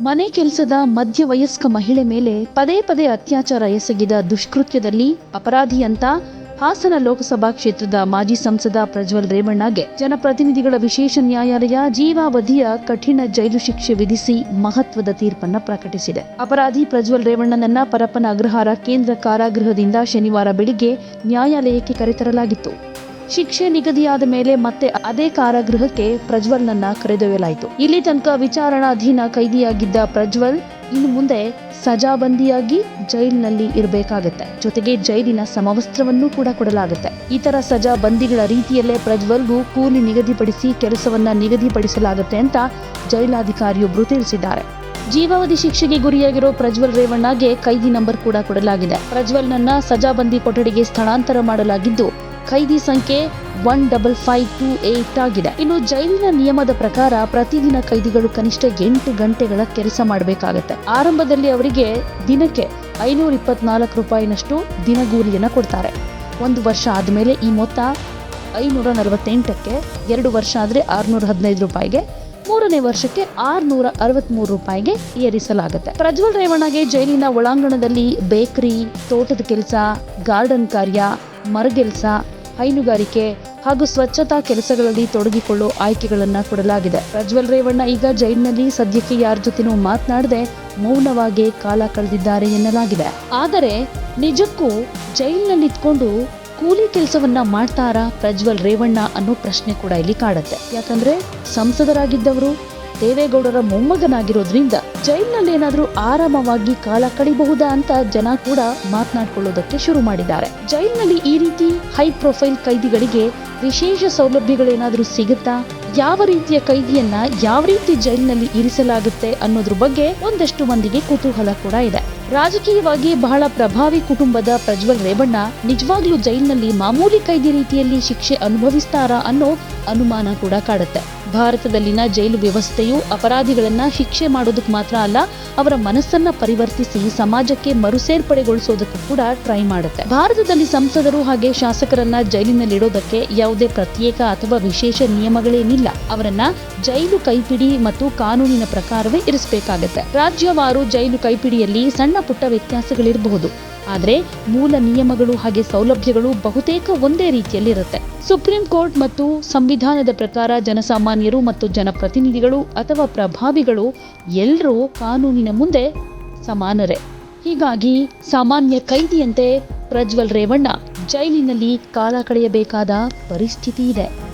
ಮನೆ ಕೆಲಸದ ಮಧ್ಯವಯಸ್ಕ ಮಹಿಳೆ ಮೇಲೆ ಪದೇ ಪದೇ ಅತ್ಯಾಚಾರ ಎಸಗಿದ ದುಷ್ಕೃತ್ಯದಲ್ಲಿ ಅಪರಾಧಿ ಅಂತ ಹಾಸನ ಲೋಕಸಭಾ ಕ್ಷೇತ್ರದ ಮಾಜಿ ಸಂಸದ ಪ್ರಜ್ವಲ್ ರೇವಣ್ಣಗೆ ಜನಪ್ರತಿನಿಧಿಗಳ ವಿಶೇಷ ನ್ಯಾಯಾಲಯ ಜೀವಾವಧಿಯ ಕಠಿಣ ಜೈಲು ಶಿಕ್ಷೆ ವಿಧಿಸಿ ಮಹತ್ವದ ತೀರ್ಪನ್ನ ಪ್ರಕಟಿಸಿದೆ. ಅಪರಾಧಿ ಪ್ರಜ್ವಲ್ ರೇವಣ್ಣನನ್ನ ಪರಪ್ಪನ ಅಗ್ರಹಾರ ಕೇಂದ್ರ ಕಾರಾಗೃಹದಿಂದ ಶನಿವಾರ ಬೆಳಿಗ್ಗೆ ನ್ಯಾಯಾಲಯಕ್ಕೆ ಕರೆತರಲಾಗಿತ್ತು. ಶಿಕ್ಷೆ ನಿಗದಿಯಾದ ಮೇಲೆ ಮತ್ತೆ ಅದೇ ಕಾರಾಗೃಹಕ್ಕೆ ಪ್ರಜ್ವಲ್ನನ್ನ ಕರೆದೊಯ್ಯಲಾಯಿತು. ಇಲ್ಲಿ ತನಕ ವಿಚಾರಣಾಧೀನ ಕೈದಿಯಾಗಿದ್ದ ಪ್ರಜ್ವಲ್ ಇನ್ನು ಮುಂದೆ ಸಜಾಬಂದಿಯಾಗಿ ಜೈಲಿನಲ್ಲಿ ಇರಬೇಕಾಗತ್ತೆ. ಜೊತೆಗೆ ಜೈಲಿನ ಸಮವಸ್ತ್ರವನ್ನು ಕೂಡ ಕೊಡಲಾಗುತ್ತೆ. ಇತರ ಸಜಾ ಬಂದಿಗಳ ರೀತಿಯಲ್ಲೇ ಪ್ರಜ್ವಲ್ಗೂ ಕೂಲಿ ನಿಗದಿಪಡಿಸಿ ಕೆಲಸವನ್ನ ನಿಗದಿಪಡಿಸಲಾಗುತ್ತೆ ಅಂತ ಜೈಲಾಧಿಕಾರಿಯೊಬ್ಬರು ತಿಳಿಸಿದ್ದಾರೆ. ಜೀವಾವಧಿ ಶಿಕ್ಷೆಗೆ ಗುರಿಯಾಗಿರೋ ಪ್ರಜ್ವಲ್ ರೇವಣ್ಣಗೆ ಕೈದಿ ನಂಬರ್ ಕೂಡ ಕೊಡಲಾಗಿದೆ. ಪ್ರಜ್ವಲ್ನನ್ನ ಸಜಾಬಂದಿ ಕೊಠಡಿಗೆ ಸ್ಥಳಾಂತರ ಮಾಡಲಾಗಿದ್ದು ಖೈದಿ ಸಂಖ್ಯೆ one double five two eight ಆಗಿದೆ. ಇನ್ನು ಜೈಲಿನ ನಿಯಮದ ಪ್ರಕಾರ ಪ್ರತಿದಿನ ಕೈದಿಗಳು ಕನಿಷ್ಠ ಎಂಟು ಗಂಟೆಗಳ ಕೆಲಸ ಮಾಡಬೇಕಾಗತ್ತೆ. ಆರಂಭದಲ್ಲಿ ಅವರಿಗೆ ದಿನಕ್ಕೆ ಐನೂರ ಇಪ್ಪತ್ನಾಲ್ಕು ರೂಪಾಯಿನಷ್ಟು ದಿನಗೂಲಿಯನ್ನು ಕೊಡ್ತಾರೆ. ಒಂದು ವರ್ಷ ಆದಮೇಲೆ ಈ ಮೊತ್ತ ಐನೂರ ನಲವತ್ತೆಂಟಕ್ಕೆ, ಎರಡು ವರ್ಷ ಆದರೆ ಆರುನೂರ ಹದಿನೈದು ರೂಪಾಯಿಗೆ, ಮೂರನೇ ವರ್ಷಕ್ಕೆ ಆರುನೂರ ಅರವತ್ಮೂರು ರೂಪಾಯಿಗೆ ಏರಿಸಲಾಗುತ್ತೆ. ಪ್ರಜ್ವಲ್ ರೇವಣ್ಣಗೆ ಜೈಲಿನ ಒಳಾಂಗಣದಲ್ಲಿ ಬೇಕರಿ, ತೋಟದ ಕೆಲಸ, ಗಾರ್ಡನ್ ಕಾರ್ಯ ಮರಗೆಲಸ ಹೈನುಗಾರಿಕೆ ಹಾಗೂ ಸ್ವಚ್ಛತಾ ಕೆಲಸಗಳಲ್ಲಿ ತೊಡಗಿಕೊಳ್ಳೋ ಆಯ್ಕೆಗಳನ್ನು ಕೊಡಲಾಗಿದೆ. ಪ್ರಜ್ವಲ್ ರೇವಣ್ಣ ಈಗ ಜೈಲಿನಲ್ಲಿ. ಸದ್ಯಕ್ಕೆ ಯಾರ ಜೊತೆನೂ ಮಾತನಾಡದೆ ಮೌನವಾಗಿ ಕಾಲ ಕಳೆದಿದ್ದಾರೆ ಎನ್ನಲಾಗಿದೆ. ಆದರೆ ನಿಜಕ್ಕೂ ಜೈಲಿನಲ್ಲಿ ಇದ್ಕೊಂಡು ಕೂಲಿ ಕೆಲಸವನ್ನ ಮಾಡ್ತಾರಾ ಪ್ರಜ್ವಲ್ ರೇವಣ್ಣ ಅನ್ನೋ ಪ್ರಶ್ನೆ ಕೂಡ ಇಲ್ಲಿ ಕಾಡುತ್ತೆ. ಯಾಕಂದ್ರೆ ಸಂಸದರಾಗಿದ್ದವರು ದೇವೇಗೌಡರ ಮೊಮ್ಮಗನಾಗಿರೋದ್ರಿಂದ ಜೈಲ್ನಲ್ಲಿ ಏನಾದರೂ ಆರಾಮವಾಗಿ ಕಾಲ ಕಳಿಬಹುದಾ ಅಂತ ಜನ ಕೂಡ ಮಾತನಾಡಿಕೊಳ್ಳೋದಕ್ಕೆ ಶುರು ಮಾಡಿದ್ದಾರೆ. ಜೈಲಿನಲ್ಲಿ ಈ ರೀತಿ ಹೈ ಪ್ರೊಫೈಲ್ ಕೈದಿಗಳಿಗೆ ವಿಶೇಷ ಸೌಲಭ್ಯಗಳೇನಾದರೂ ಸಿಗುತ್ತಾ? ಯಾವ ರೀತಿಯ ಕೈದಿಯನ್ನ ಯಾವ ರೀತಿ ಜೈಲಿನಲ್ಲಿ ಇರಿಸಲಾಗುತ್ತೆ ಅನ್ನೋದ್ರ ಬಗ್ಗೆ ಒಂದಷ್ಟು ಮಂದಿಗೆ ಕುತೂಹಲ ಕೂಡ ಇದೆ. ರಾಜಕೀಯವಾಗಿ ಬಹಳ ಪ್ರಭಾವಿ ಕುಟುಂಬದ ಪ್ರಜ್ವಲ್ ರೇವಣ್ಣ ನಿಜವಾಗ್ಲೂ ಜೈಲಿನಲ್ಲಿ ಮಾಮೂಲಿ ಕೈದಿ ರೀತಿಯಲ್ಲಿ ಶಿಕ್ಷೆ ಅನುಭವಿಸ್ತಾರಾ ಅನ್ನೋ ಅನುಮಾನ ಕೂಡ ಕಾಡುತ್ತೆ. ಭಾರತದಲ್ಲಿನ ಜೈಲು ವ್ಯವಸ್ಥೆಯು ಅಪರಾಧಿಗಳನ್ನ ಶಿಕ್ಷೆ ಮಾಡೋದಕ್ಕೆ ಮಾತ್ರ ಅಲ್ಲ, ಅವರ ಮನಸ್ಸನ್ನ ಪರಿವರ್ತಿಸಿ ಸಮಾಜಕ್ಕೆ ಮರುಸೇರ್ಪಡೆಗೊಳಿಸೋದಕ್ಕೂ ಕೂಡ ಟ್ರೈ ಮಾಡುತ್ತೆ. ಭಾರತದಲ್ಲಿ ಸಂಸದರು ಹಾಗೆ ಶಾಸಕರನ್ನ ಜೈಲಿನಲ್ಲಿಡೋದಕ್ಕೆ ಯಾವುದೇ ಪ್ರತ್ಯೇಕ ಅಥವಾ ವಿಶೇಷ ನಿಯಮಗಳೇನಿಲ್ಲ. ಅವರನ್ನ ಜೈಲು ಕೈಪಿಡಿ ಮತ್ತು ಕಾನೂನಿನ ಪ್ರಕಾರವೇ ಇರಿಸಬೇಕಾಗುತ್ತೆ. ರಾಜ್ಯವಾರು ಜೈಲು ಕೈಪಿಡಿಯಲ್ಲಿ ಸಣ್ಣ ಪುಟ್ಟ ವ್ಯತ್ಯಾಸಗಳಿರಬಹುದು. ಆದರೆ ಮೂಲ ನಿಯಮಗಳು ಹಾಗೆ ಸೌಲಭ್ಯಗಳು ಬಹುತೇಕ ಒಂದೇ ರೀತಿಯಲ್ಲಿರುತ್ತೆ. ಸುಪ್ರೀಂ ಕೋರ್ಟ್ ಮತ್ತು ಸಂವಿಧಾನದ ಪ್ರಕಾರ ಜನಸಾಮಾನ್ಯರು ಮತ್ತು ಜನಪ್ರತಿನಿಧಿಗಳು ಅಥವಾ ಪ್ರಭಾವಿಗಳು ಎಲ್ಲರೂ ಕಾನೂನಿನ ಮುಂದೆ ಸಮಾನರೇ. ಹೀಗಾಗಿ ಸಾಮಾನ್ಯ ಕೈದಿಯಂತೆ ಪ್ರಜ್ವಲ್ ರೇವಣ್ಣ ಜೈಲಿನಲ್ಲಿ ಕಾಲ ಕಳೆಯಬೇಕಾದ ಪರಿಸ್ಥಿತಿ ಇದೆ.